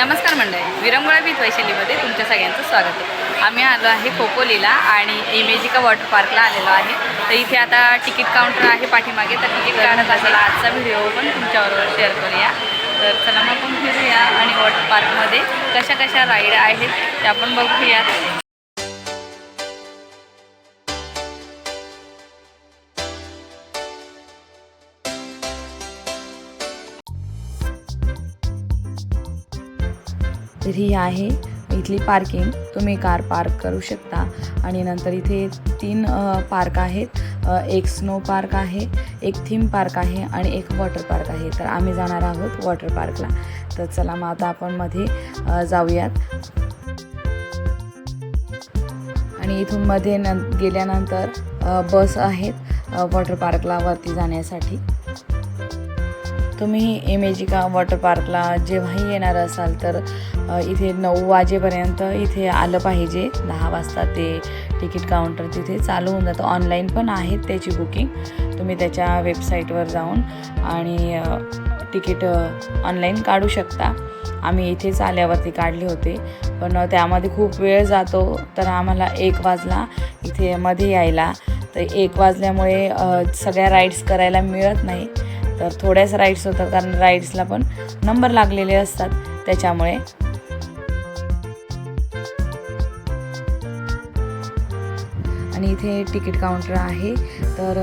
नमस्कार मंडळी विरंगुळा विथ वैशालीमध्ये तुमच्या सगळ्यांचं स्वागत आहे. आम्ही आलो आहे खोपोलीला आणि इमेजिका वॉटर पार्कला आलेलो आहे. तर इथे आता तिकीट काउंटर आहे पाठीमागे तर तिकीट काढत असेल आजचा व्हिडिओ पण तुमच्याबरोबर शेअर करूया. तर चला मग आपण फिरूया आणि वॉटर पार्कमध्ये कशा कशा राईड आहेत ते आपण बघूया तर ही आहे. इथली पार्किंग तुम्ही कार पार्क करू शकता. आणि नंतर इथे तीन पार्क आहेत. एक स्नो पार्क आहे एक थीम पार्क आहे आणि एक वॉटर पार्क आहे. तर आम्ही जाणार आहोत वॉटर पार्कला तर चला मग आता आपण मध्ये जाऊयात. आणि इथून मध्ये न गेल्यानंतर बस आहेत वॉटर पार्कला वरती जाण्यासाठी. तुम्ही इमेजिका वॉटर पार्कला जेव्हाही येणार असाल तर इथे नऊ वाजेपर्यंत इथे आलं पाहिजे. दहा वाजता ते तिकीट काउंटर तिथे चालू होऊन जातं. ऑनलाईन पण आहेत त्याची बुकिंग तुम्ही त्याच्या वेबसाईटवर जाऊन आणि तिकीट ऑनलाईन काढू शकता. आम्ही इथेच आल्यावरती काढले होते. पण त्यामध्ये खूप वेळ जातो. तर आम्हाला एक वाजला इथे मध्ये यायला. तर एक वाजल्यामुळे सगळ्या राईड्स करायला मिळत नाही. तर थोड्याच राईड्स होतात. कारण राईड्सला पण नंबर लागलेले असतात. त्याच्यामुळे आणि इथे तिकीट काउंटर आहे. तर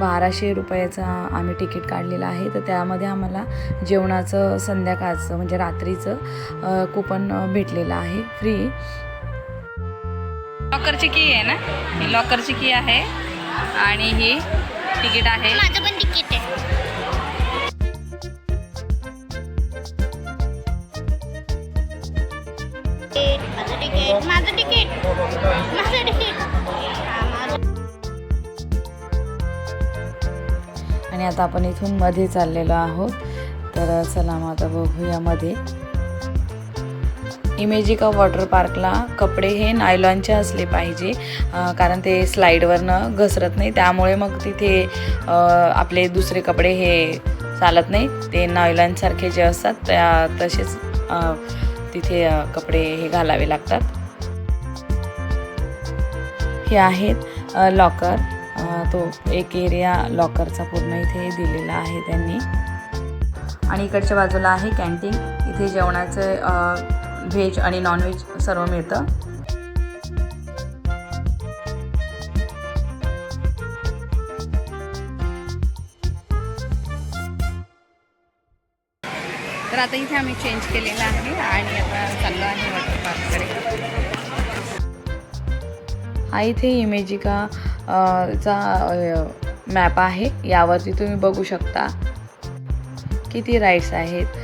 बाराशे रुपयाचा आम्ही तिकीट काढलेलं आहे. तर त्यामध्ये आम्हाला जेवणाचं संध्याकाळचं म्हणजे रात्रीचं कुपन भेटलेलं आहे. फ्री लॉकरची की आहे ना? ही लॉकरची की आहे. आणि ही तिकीट आहे. माझं पण तिकीट आहे. माझं तिकीट माझं तिकीट माझं तिकीट आणि आता आपण इथून मध्ये चाललेलो आहोत. तर चला मग आता बघूया मध्ये. इमेजिका वॉटर पार्कला कपडे हे नायलॉनचे असले पाहिजे. कारण ते स्लाईडवरनं घसरत नाही. त्यामुळे मग तिथे आपले दुसरे कपडे हे चालत नाही. ते नायलॉनसारखे जे असतात त्या तसेच तिथे कपडे हे घालावे लागतात. हे आहेत लॉकर. तो एक एरिया लॉकरचा पूर्ण इथे दिलेला आहे त्यांनी. आणि इकडच्या बाजूला आहे कॅन्टीन इथे जेवणाचं व्हेज आणि नॉनव्हेज सर्व मिळतं. तर आता इथे आम्ही चेंज केलेलं आहे आणि आता चाललो आहे वॉटर पार्ककडे हा इथे इमेजिका चा मॅप आहे. यावरती तुम्ही बघू शकता किती राईड्स आहेत.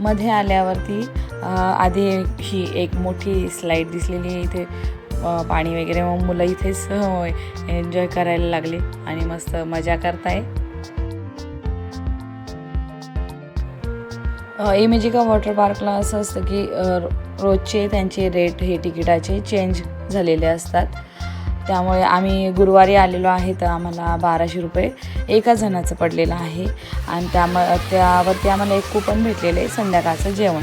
मध्ये आल्यावरती आधी ही एक मोठी स्लाईड दिसलेली आहे इथे. पाणी वगैरे मग मुलं इथेच एन्जॉय करायला लागले आणि मस्त मजा करताय. इमेजिका म्हणजे वॉटर पार्कला असं असतं की रोजचे त्यांचे रेट हे तिकिटाचे चेंज झालेले असतात. त्यामुळे आम्ही गुरुवारी आलेलो आहे तर आम्हाला बाराशे रुपये एका जणाचं पडलेलं आहे. आणि त्याम त्यावरती आम्हाला एक कुपन भेटलेलं आहे संध्याकाळचं जेवण.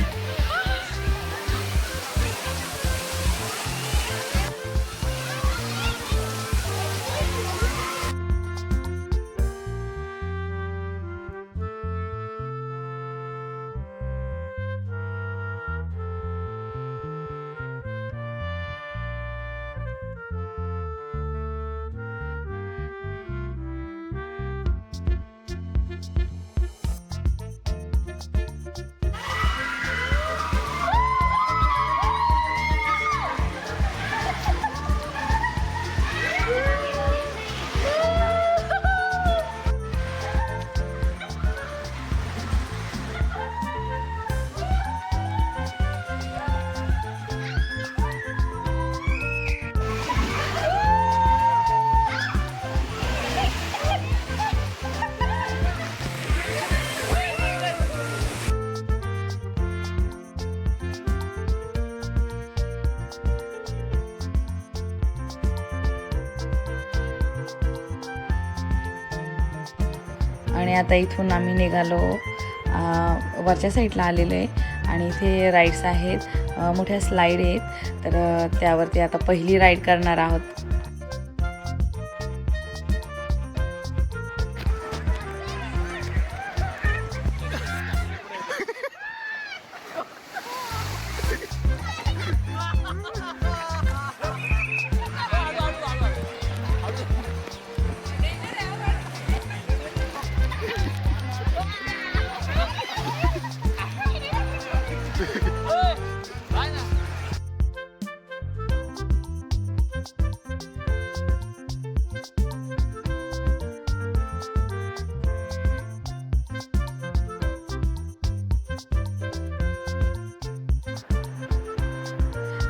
आणि आता इथून आम्ही निघालो वरच्या साईडला आलेलो आहे आणि इथे राईड्स आहेत. मोठ्या स्लाईड आहेत. तर त्यावरती आता पहिली राईड करणार आहोत.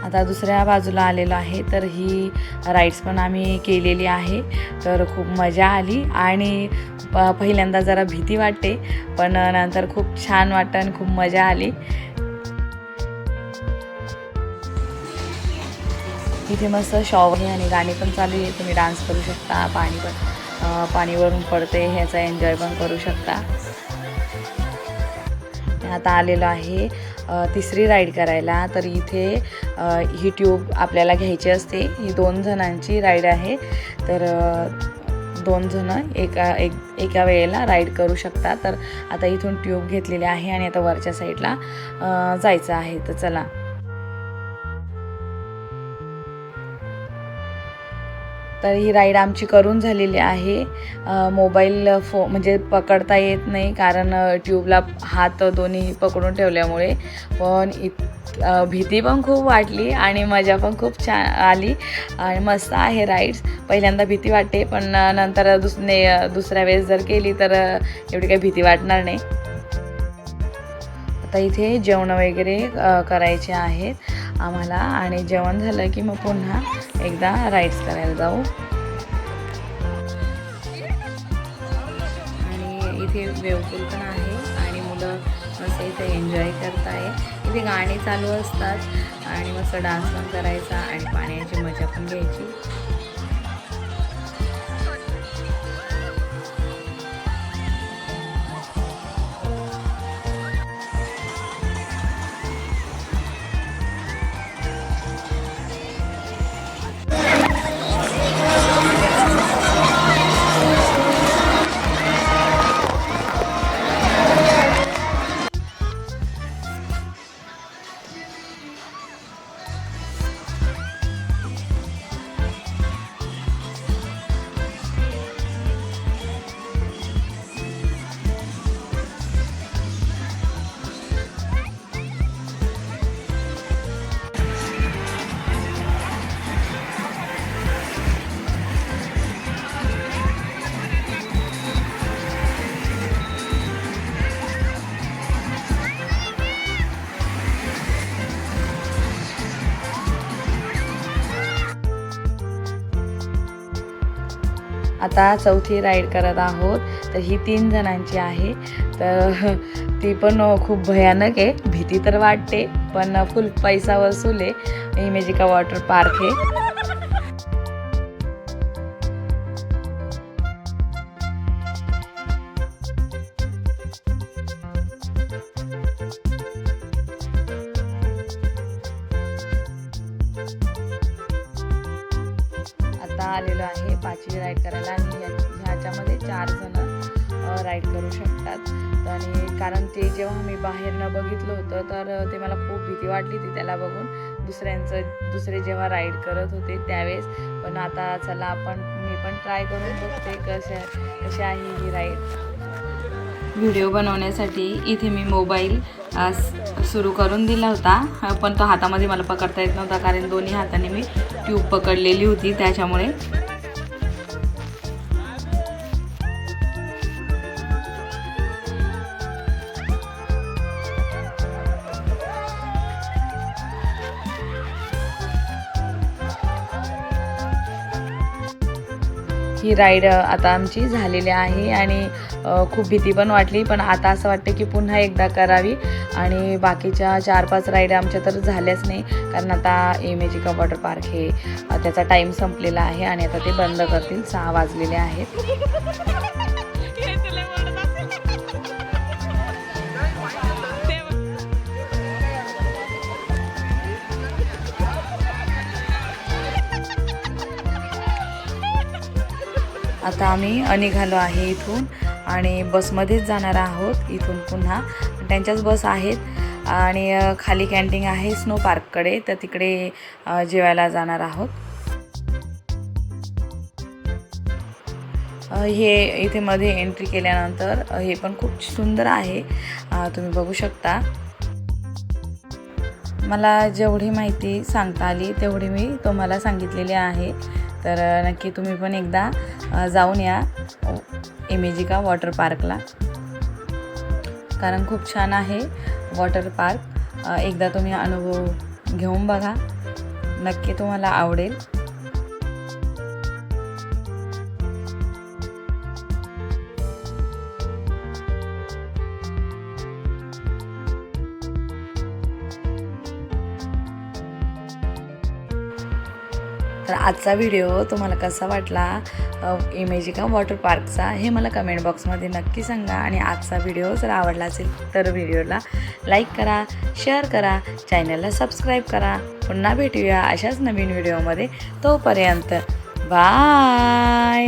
आता दुसऱ्या बाजूला आलेलो आहे तर ही राईड्स पण आम्ही केलेली आहे. तर खूप मजा आली आणि प पहिल्यांदा जरा भीती वाटते पण नंतर खूप छान वाटतं आणि खूप मजा आली. इथे मस्त शॉवर आहे आणि गाणी पण चालू आहे. तुम्ही डान्स करू शकता पाणी पण पाणीवरून पडते ह्याचा एन्जॉय पण करू शकता. आता आलेलो आहे तिसरी राईड करायला. तर इथे ही ट्यूब आपल्याला घ्यायची असते. ही दोन जणांची राईड आहे. तर दोन जणं एका एक एका वेळेला राईड करू शकता तर आता इथून ट्यूब घेतलेली आहे आणि आता वरच्या साईडला जायचं आहे. तर चला. तर ही राईड आमची करून झालेली आहे. मोबाईल फो म्हणजे पकडता येत नाही कारण ट्यूबला हात दोन्ही पकडून ठेवल्यामुळे. पण इत भीती पण खूप वाटली आणि मजा पण खूप छान आली आणि मस्त आहे राईड्स पहिल्यांदा भीती वाटते पण नंतर नंतर दुसने दुसऱ्या वेळेस जर केली तर एवढी काही भीती वाटणार नाही. आता इथे जेवण वगैरे करायचे आहेत आम्हाला आणि जेवण झालं की मग पुन्हा एकदा राईड्स करायला जाऊ. आणि इथे वेवपूल पण आहे आणि मुलं असं इथे एन्जॉय करताय. इथे गाणी चालू असतात आणि मस्त डान्स पण करायचा आणि पाण्याची मजा पण घ्यायची. आता चौथी राईड करत आहोत. तर ही तीन जणांची आहे. तर ती पण खूप भयानक आहे. भीती तर वाटते पण फुल पैसा वसूल आहे. इमेजिका वॉटर पार्क आहे. आता आलेलो आहे पाचवी राईड करायला आणि ह्याच्यामध्ये चार जण राईड करू शकतात. आणि कारण ते जेव्हा मी बाहेरनं बघितलं होतं तर ते मला खूप भीती वाटली ती त्याला बघून. दुसऱ्यांचं दुसरे जेव्हा राईड करत होते त्यावेळेस. पण आता चला आपण मी पण ट्राय करून बघते कशा कशी आहे ही राईड व्हिडिओ बनवण्यासाठी इथे मी मोबाईल सुरू करून दिला होता. पण तो हातामध्ये मला पकडता येत नव्हता कारण दोन्ही हाताने मी ट्यूब पकडलेली होती त्याच्यामुळे ही राईड आता आमची झालेली आहे आणि खूप भीती पण वाटली. पण आता असं वाटतं की पुन्हा एकदा करावी आणि बाकीच्या चार पाच राईड आमच्या तर झाल्याच नाही. कारण आता इमेजिका वॉटर पार्क हे त्याचा टाईम संपलेला आहे आणि आता ते बंद करतील. सहा वाजलेले आहेत. आता आम्ही निघालो आहे इथून आणि बसमध्येच जाणार आहोत इथून पुन्हा. त्यांच्याच बस आहेत आणि खाली कॅन्टीन आहे स्नो पार्ककडे तर तिकडे जेवायला जाणार आहोत. हे इथे मध्ये एंट्री केल्यानंतर हे पण खूप सुंदर आहे. तुम्ही बघू शकता. मला जेवढी माहिती सांगता आली तेवढी मी तुम्हाला सांगितलेली आहे. तर नक्की तुम्ही पण एकदा जाऊन या इमेजिका वॉटर पार्कला. कारण खूप छान आहे वॉटर पार्क. एकदा तुम्ही अनुभव घेऊन बघा. नक्की तुम्हाला आवडेल. तर आजचा व्हिडिओ तुम्हाला कसा वाटला? अ, इमेजिका वॉटर पार्कचा हे मला कमेंट बॉक्समध्ये नक्की सांगा. आणि आजचा व्हिडिओ जर आवडला असेल तर व्हिडिओला लाईक करा शेअर करा चॅनलला सबस्क्राईब करा. पुन्हा भेटूया अशाच नवीन व्हिडिओमध्ये तोपर्यंत बाय